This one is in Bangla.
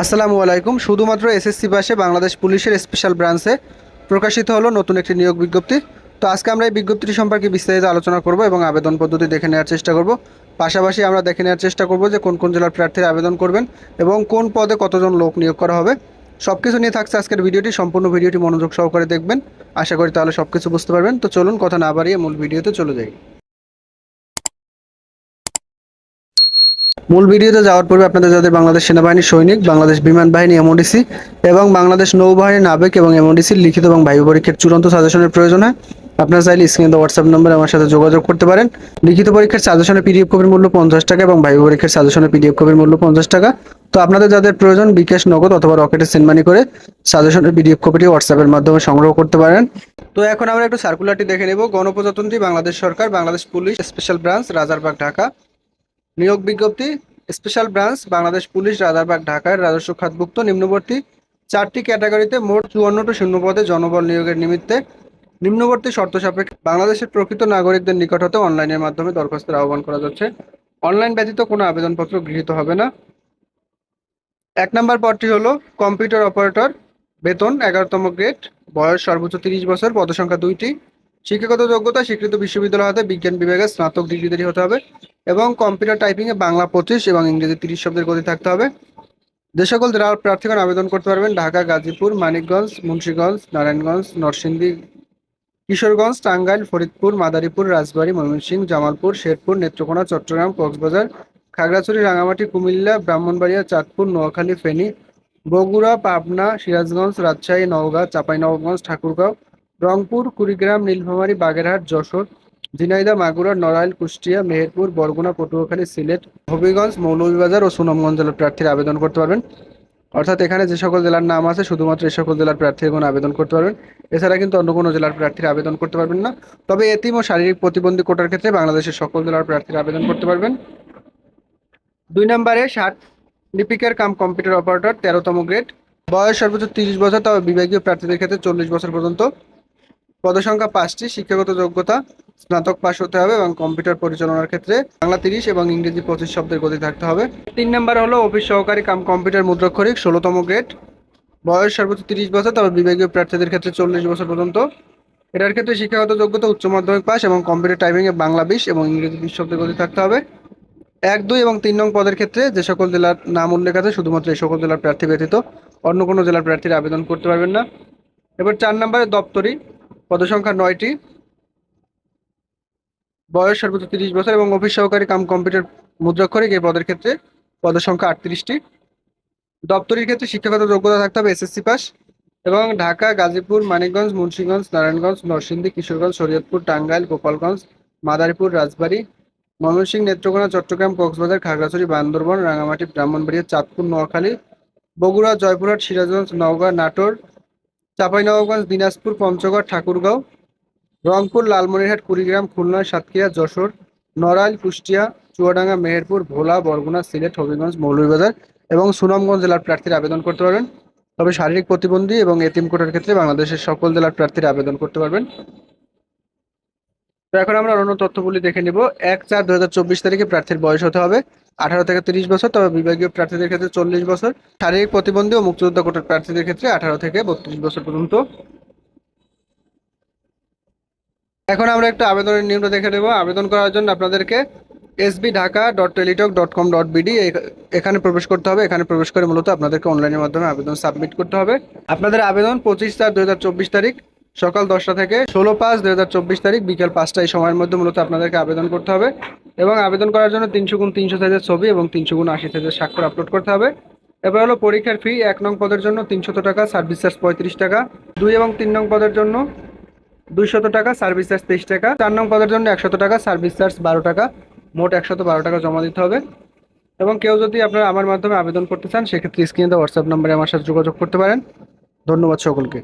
আসসালামু আলাইকুম। শুধুমাত্র এসএসসি পাশে বাংলাদেশ পুলিশের স্পেশাল ব্রাঞ্চে প্রকাশিত হলো নতুন একটি নিয়োগ বিজ্ঞপ্তি। তো আজকে আমরা এই বিজ্ঞপ্তিটি সম্পর্কে বিস্তারিত আলোচনা করব এবং আবেদন পদ্ধতি দেখে নেওয়ার চেষ্টা করব। পাশাপাশি আমরা দেখে নেওয়ার চেষ্টা করব যে কোন কোন জেলার প্রার্থীরা আবেদন করবেন এবং কোন পদে কতজন লোক নিয়োগ করা হবে। সব কিছু নিয়ে থাকছে আজকের ভিডিওটি। সম্পূর্ণ ভিডিওটি মনোযোগ সহকারে দেখবেন। আশা করি তাহলে সব কিছু বুঝতে পারবেন। তো চলুন, কথা না বাড়িয়ে মূল ভিডিওতে চলে যাই। মূল ভিডিওতে যাওয়ার পূর্বে আপনাদের যাদের বাংলাদেশ সেনাবাহিনীর সৈনিক, বাংলাদেশ বিমান বাহিনী এমওডিসি এবং বাংলাদেশ নৌবাহিনী নাবিক এবং এমওডিসির লিখিত এবং বায়ু পরীক্ষার চূড়ান্ত সাজেশনের প্রয়োজন হয় আপনারা চাইলে স্ক্রিনে দেওয়া হোয়াটসঅ্যাপ নম্বরে আমার সাথে যোগাযোগ করতে পারেন। লিখিত পরীক্ষার সাজেশনের পিডিএফ কপির মূল্য পঞ্চাশ টাকা এবং বায়ু পরীক্ষার সাজেশনের পিডিএফ কপির মূল্য পঞ্চাশ টাকা। তো আপনাদের যাদের প্রয়োজন বিকাশ নগদ অথবা রকেটে সেন্ড মানি করে সাজেশনের পিডিএফ কপিটি হোয়াটসঅ্যাপের মাধ্যমে সংগ্রহ করতে পারেন। তো এখন আমরা একটু সার্কুলারটি দেখে নেব। গণপ্রজাতন্ত্রী বাংলাদেশ সরকার, Bangladesh police special branch Rajarbagh, Dhaka. নিয়োগ বিজ্ঞপ্তি special branch Bangladesh police, Rajarbagh, ঢাকার রাজস্ব খাতভুক্ত, নিম্নবর্তী চারটি ক্যাটাগরিতে মোট চুয়ান্নটি শূন্য পদে জনবল নিয়োগের নিমিত্তে নিম্নবর্তী শর্ত সাপেক্ষে বাংলাদেশের প্রকৃত নাগরিকদের নিকট হতে অনলাইনের মাধ্যমে দরখাস্তের আহ্বান করা যাচ্ছে। অনলাইন ব্যতীত কোনো আবেদনপত্র গৃহীত হবে না। এক নম্বর পদটি হলো কম্পিউটার অপারেটর বেতন এগারোতম গ্রেড বয়স সর্বোচ্চ তিরিশ বছর, পদসংখ্যা দুইটি। শিক্ষাগত যোগ্যতা স্বীকৃত বিশ্ববিদ্যালয় হতে বিজ্ঞান বিভাগে স্নাতক ডিগ্রিধারী হতে হবে এবং কম্পিউটার টাইপিংয়ে বাংলা পঁচিশ এবং ইংরেজি তিরিশ শব্দের গতি থাকতে হবে। যে সকল জেলার প্রার্থীগণ আবেদন করতে পারবেন, ঢাকা, গাজীপুর, মানিকগঞ্জ, মুন্সীগঞ্জ, নারায়ণগঞ্জ, নরসিংদী, কিশোরগঞ্জ, টাঙ্গাইল, ফরিদপুর, মাদারীপুর, রাজবাড়ী, ময়মনসিংহ, জামালপুর, শেরপুর, নেত্রকোনা, চট্টগ্রাম, কক্সবাজার, খাগড়াছড়ি রাঙামাটি কুমিল্লা, ব্রাহ্মণবাড়িয়া, চাঁদপুর, নোয়াখালী, ফেনী, বগুড়া, পাবনা, সিরাজগঞ্জ, রাজশাহী, নওগাঁ, চাঁপাইনবাবগঞ্জ, ঠাকুরগাঁও রংপুর, কুড়িগ্রাম, নীলফামারী, বাগেরহাট, যশোর, ঝিনাইদহ, মাগুরা, নড়াইল, কুষ্টিয়া, মেহেরপুর, বরগুনা, পটুয়াখালী, সিলেট, হবিগঞ্জ, মৌলভীবাজার ও সুনামগঞ্জ জেলার প্রার্থীরা আবেদন করতে পারবেন। অর্থাৎ এখানে যে সকল জেলার নাম আছে, শুধুমাত্র এই সকল জেলার প্রার্থীগণ আবেদন করতে পারবেন। এছাড়া কিন্তু অন্য কোনো জেলার প্রার্থীরা আবেদন করতে পারবেন না। তবে এতিম ও শারীরিক প্রতিবন্ধী কোটার ক্ষেত্রে বাংলাদেশের সকল জেলার প্রার্থীরা আবেদন করতে পারবেন। দুই নম্বরে ষাট লিপিকার কাম কম্পিউটার অপারেটর, তেরোতম গ্রেড। বয়স সর্বোচ্চ তিরিশ বছর তবে বিভাগীয় প্রার্থীদের ক্ষেত্রে চল্লিশ বছর পর্যন্ত। পদসংখ্যা পাঁচটি, শিক্ষাগত যোগ্যতা, স্নাতক পাশ হতে হবে এবং কম্পিউটার পরিচালনার ক্ষেত্রে বাংলা তিরিশ এবং ইংরেজি পঁচিশ শব্দের গতি থাকতে হবে। তিন নম্বর হলো অফিস সহকারী কাম কম্পিউটার মুদ্রাক্ষরিক ষোলোতম গ্রেড। বয়স সর্বোচ্চ তিরিশ বছর, তবে বিভাগীয় প্রার্থীদের ক্ষেত্রে চল্লিশ বছর পর্যন্ত। এটার ক্ষেত্রে শিক্ষাগত যোগ্যতা, উচ্চ মাধ্যমিক পাস এবং কম্পিউটার টাইপিংয়ে বাংলা বিশ এবং ইংরেজি বিশ শব্দের গতি থাকতে হবে। এক, দুই এবং তিন নং পদের ক্ষেত্রে যে সকল জেলার নাম উল্লেখ আছে, শুধুমাত্র এই সকল জেলার প্রার্থী ব্যতীত অন্য কোনো জেলার প্রার্থীরা আবেদন করতে পারবেন না। এবার চার নম্বরে দপ্তরি। পদসংখ্যা নয়টি। বয়স সর্বোচ্চ তিরিশ বছর এবং অফিস সহকারী কাম কম্পিউটার মুদ্রাক্ষরিক এই পদের ক্ষেত্রে পদসংখ্যা আটত্রিশটি। দপ্তরির ক্ষেত্রে শিক্ষাগত যোগ্যতা থাকতে হবে, এসএসসি পাস এবং ঢাকা, গাজীপুর, মানিকগঞ্জ, মুন্সিগঞ্জ, নারায়ণগঞ্জ, নরসিংদী, কিশোরগঞ্জ, শরীয়তপুর, টাঙ্গাইল, গোপালগঞ্জ, মাদারীপুর, রাজবাড়ী, ময়মনসিংহ, নেত্রকোনা, চট্টগ্রাম, কক্সবাজার, খাগড়াছড়ি, বান্দরবন রাঙামাটি ব্রাহ্মণবাড়িয়া, চাঁদপুর, নোয়াখালী, বগুড়া, জয়পুরহাট, সিরাজগঞ্জ, নওগাঁ, নাটোর চাঁপাইনবাবগঞ্জ, দিনাজপুর, পঞ্চগড়, ঠাকুরগাঁও, রংপুর, লালমনিরহাট, কুড়িগ্রাম, খুলনা, সাতক্ষীরা, যশোর, নড়াইল, কুষ্টিয়া, চুয়াডাঙ্গা, মেহেরপুর, ভোলা, বরগুনা, সিলেট, হবিগঞ্জ, মৌলভীবাজার এবং সুনামগঞ্জ জেলার প্রার্থীরা আবেদন করতে পারবেন। তবে শারীরিক প্রতিবন্ধী এবং এতিম কোটার ক্ষেত্রে বাংলাদেশের সকল জেলার প্রার্থীরা আবেদন করতে পারবেন। তো এখন আমরা অন্য তথ্যগুলি দেখে নিব। এক চার দু তারিখে প্রার্থীর বয়স হতে হবে। আঠারো থেকে তিরিশ বছর, তবে বিভাগীয় প্রার্থীদের ক্ষেত্রে চল্লিশ বছর। শারীরিক প্রতিবন্ধী ও মুক্তিযোদ্ধা কোটার প্রার্থীদের ক্ষেত্রে আঠারো থেকে বত্রিশ বছর পর্যন্ত। এখন আমরা একটু আবেদনের নিয়মটা দেখে নেব। আবেদন করার জন্য আপনাদেরকে SB Dhaka dot Teletalk dot com dot BD এখানে প্রবেশ করতে হবে। এখানে প্রবেশ করে মূলত আপনাদেরকে অনলাইনের মাধ্যমে আবেদন সাবমিট করতে হবে। আপনাদের আবেদন পঁচিশ চার দু তারিখ সকাল দশটা থেকে ষোলো পাঁচ দু তারিখ বিকেল পাঁচটা এই সময়ের মধ্যে মূলত আপনাদেরকে আবেদন করতে হবে। এবং আবেদন করার জন্য তিনশো গুণ তিনশো সাইজের ছবি এবং তিনশো গুণ আশি সাইজের স্বাক্ষর আপলোড করতে হবে। এবার হলো পরীক্ষার ফি এক নং পদের জন্য তিনশত টাকা সার্ভিস চার্জ পঁয়ত্রিশ টাকা, দুই এবং তিন নং পদের জন্য দুইশত টাকা সার্ভিস চার্জ তেইশ টাকা, চার নং পদের জন্য একশত টাকা সার্ভিস চার্জ বারো টাকা, মোট একশত বারো টাকা জমা দিতে হবে। এবং কেউ যদি আপনারা আমার মাধ্যমে আবেদন করতে চান, সেক্ষেত্রে স্ক্রিনে হোয়াটসঅ্যাপ নম্বরে আমার সাথে যোগাযোগ করতে পারেন। ধন্যবাদ সকলকে।